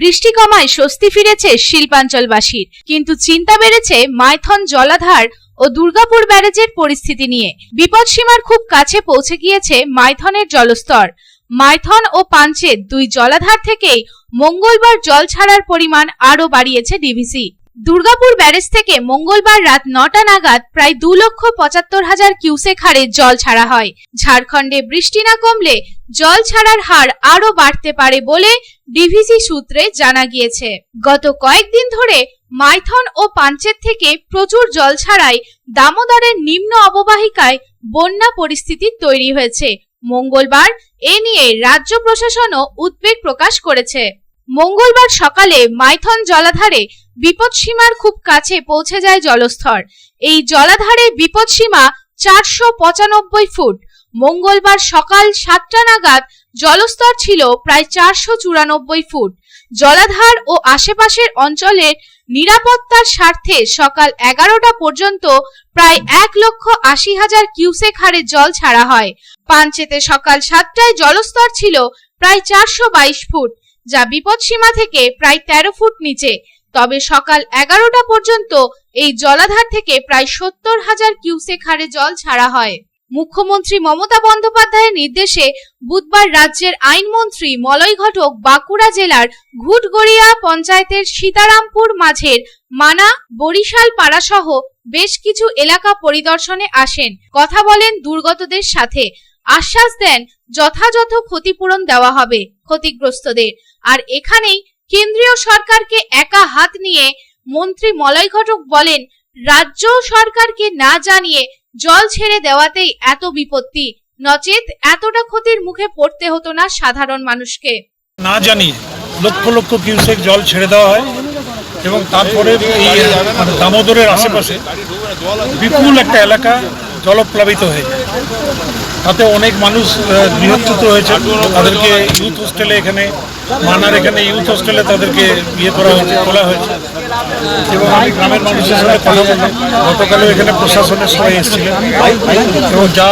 বৃষ্টি কমায় স্বস্তি ফিরেছে শিল্পাঞ্চলবাসীর। কিন্তু চিন্তা বেড়েছে মাইথন জলাধার ও দুর্গাপুর ব্যারেজের পরিস্থিতি নিয়ে। বিপদসীমার খুব কাছে পৌঁছে গিয়েছে মাইথনের জলস্তর। মাইথন ও পাঞ্চেত দুই জলাধার থেকেই মঙ্গলবার জল ছাড়ার পরিমাণ আরও বাড়িয়েছে ডিভিসি। দুর্গাপুর ব্যারেজ থেকে মঙ্গলবার রাত নটা নাগাদ প্রায় দু লক্ষ পঁচাত্তর হাজার কিউসেক হারে জল ছাড়া হয়। ঝাড়খণ্ডে বৃষ্টি না কমলে জল ছাড়ার হার আরও বাড়তে পারে বলে ডিভিসি সূত্রে জানা গিয়েছে। গত কয়েকদিন ধরে মাইথন ও পাঞ্চেত থেকে প্রচুর জল ছাড়ায় দামোদরের নিম্ন অববাহিকায় বন্যা পরিস্থিতি তৈরি হয়েছে। মঙ্গলবার এ নিয়ে রাজ্য প্রশাসনও উদ্বেগ প্রকাশ করেছে। মঙ্গলবার সকালে মাইথন জলাধারে বিপদসীমার খুব কাছে পৌঁছে যায় জলস্তর এই জলাধারে বিপদসীমা চারশো পঁচানব্বই ফুট। মঙ্গলবার সকাল সাতটা নাগাদ জলস্তর ছিল প্রায় চারশো চুরানব্বই ফুট। জলাধার ও আশেপাশের অঞ্চলের নিরাপত্তার স্বার্থে সকাল এগারোটা পর্যন্ত প্রায় এক লক্ষ আশি হাজার কিউসেক হারে জল ছাড়া হয়। পাঞ্চেতে সকাল সাতটায় জলস্তর ছিল প্রায় চারশো বাইশ ফুট, যা বিপদসীমা থেকে প্রায় তেরো ফুট নিচে। তবে সকাল এগারোটা পর্যন্ত এই জলাধার থেকে প্রায় সত্তর হাজার কিউসেক হারে জল ছাড়া হয়। মুখ্যমন্ত্রী মমতা বন্দ্যোপাধ্যায়ের নির্দেশে বুধবার রাজ্যের আইনমন্ত্রী মলয় ঘটক বাঁকুড়া জেলার ঘুটগড়িয়া পঞ্চায়েতের সীতারামপুর মাঝের মানা বরিশাল পাড়াসহ বেশ কিছু এলাকা পরিদর্শনে আসেন। কথা বলেন দুর্গতদের সাথে। আশ্বাস দেন যথাযথ ক্ষতিপূরণ দেওয়া হবে ক্ষতিগ্রস্তদের। আর এখানেই কেন্দ্রীয় সরকারকে একা হাত নিয়ে মন্ত্রী মলয় ঘটক বলেন, রাজ্য সরকারকে না জানিয়ে জল ছেড়ে দেওয়াতেই এত বিপত্তি। নচেত এতটা ক্ষতির মুখে পড়তে হতো না সাধারণ মানুষকে। না জানিয়ে লক্ষ লক্ষ কিউসেক জল ছেড়ে দেওয়া হয় এবং তারপরে এই মানে দামোদরের আশেপাশে বিপুল একটা এলাকা জলপ্লাবিত হয়ে তাতে অনেক মানুষ গৃহচ্যুত হয়েছে তাদেরকে ইউথ হোস্টেলে এখানে মানার এখানে ইউথ হোস্টেলে তাদেরকে ইয়ে করা হয়েছে তোলা হয়েছে। এবং আমি গ্রামের মানুষের সাথে কথা বললাম। গতকালও এখানে প্রশাসনের সবাই এসেছিলেন এবং যা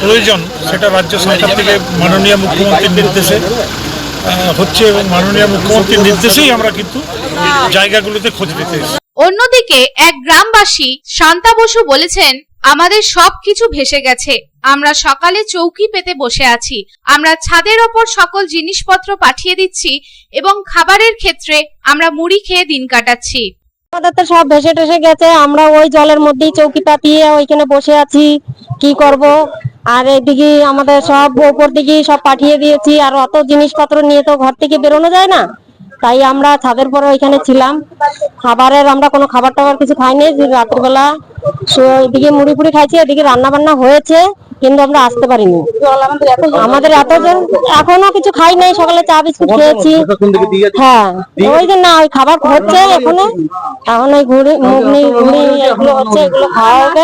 প্রয়োজন, সেটা রাজ্য সরকার থেকে মাননীয় মুখ্যমন্ত্রীর নির্দেশে হচ্ছে এবং মাননীয় মুখ্যমন্ত্রীর নির্দেশেই আমরা কিন্তু জায়গাগুলোতে খোঁজ পেতে অন্যদিকে এক গ্রামবাসী শান্তা বসু বলেছেন আমাদের সব কিছু ভেসে গেছে। আমরা সকালে চৌকি পেতে বসে আছি। আমরা ছাদের ওপর সকল জিনিসপত্র পাঠিয়ে দিচ্ছি এবং খাবারের ক্ষেত্রে আমরা মুড়ি খেয়ে দিন কাটাচ্ছি। আমাদের তো সব ভেসে টেসে গেছে। আমরা ওই জলের মধ্যেই চৌকি পাতিয়ে ওইখানে বসে আছি। কি করব? আর এদিকে আমাদের সব উপর দিকে সব পাঠিয়ে দিয়েছি। আর অত জিনিসপত্র নিয়ে তো ঘর থেকে বেরোনো যায় না। তাই আমরা ছাদের পরে ওইখানে ছিলাম। খাবারের আমরা কোনো খাবার টাবার কিছু খাইনি। যে রাতের বেলা সো- এদিকে মুড়ি ফুড়ি খাইছি এদিকে রান্না বান্না হয়েছে কিন্তু আমরা আসতে পারিনি। আমাদের এতজন এখনও কিছু খাই নাই সকালে চা বিস্কুট খেয়েছি। হ্যাঁ ওই যে না ওই খাবার হচ্ছে এখনও। এখন ওই ঘুড়ি মুগনি ঘুড়ি এগুলো হচ্ছে এগুলো খাওয়া হবে।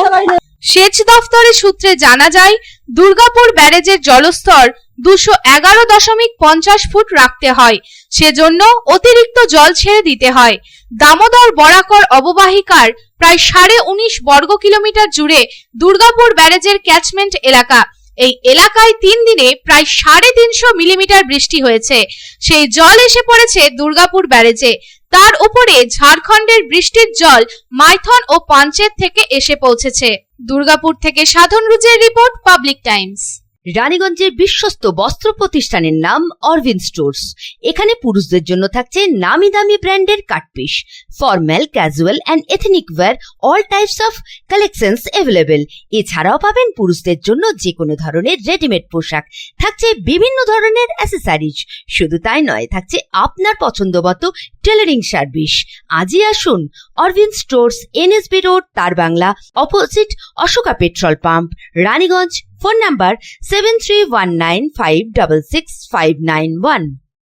সেচ দফতরের সূত্রে জানা যায়, দুর্গাপুর ব্যারেজের জলস্তর দুশো এগারো দশমিক পঞ্চাশ ফুট রাখতে হয়। সেজন্য অতিরিক্ত জল ছেড়ে দিতে হয়। দামোদর বরাকর অববাহিকার প্রায় সাড়ে উনিশ বর্গ কিলোমিটার জুড়ে দুর্গাপুর ব্যারেজের ক্যাচমেন্ট এলাকা এই এলাকায় তিন দিনে প্রায় সাড়ে তিনশো মিলিমিটার বৃষ্টি হয়েছে। সেই জল এসে পড়েছে দুর্গাপুর ব্যারেজে। তার উপরে ঝাড়খণ্ডের বৃষ্টির জল মাইথন ও পাঞ্চেত থেকে এসে পৌঁছেছে। দুর্গাপুর থেকে সাধন রুজের রিপোর্ট, পাবলিক টাইমস। রানীগঞ্জের বিশ্বস্ত বস্ত্র প্রতিষ্ঠানের নাম অরবিন্দ স্টোর্স। এখানে পুরুষদের জন্য থাকছে নামি দামি ব্র্যান্ডের cut piece formal, casual and ethnic wear all types of collections available এছাড়াও পাবেন পুরুষদের জন্য যে কোনো ধরনের রেডিমেড পোশাক। থাকছে বিভিন্ন ধরনের অ্যাসেসারিজ শুধু তাই নয়, থাকছে আপনার পছন্দ মতো টেলারিং সার্ভিস আজই আসুন অরবিন্দ স্টোর্স, এনএসবি রোড, তার Bangla opposite Ashoka petrol pump, Raniganj phone number seven three one nine five double six five nine one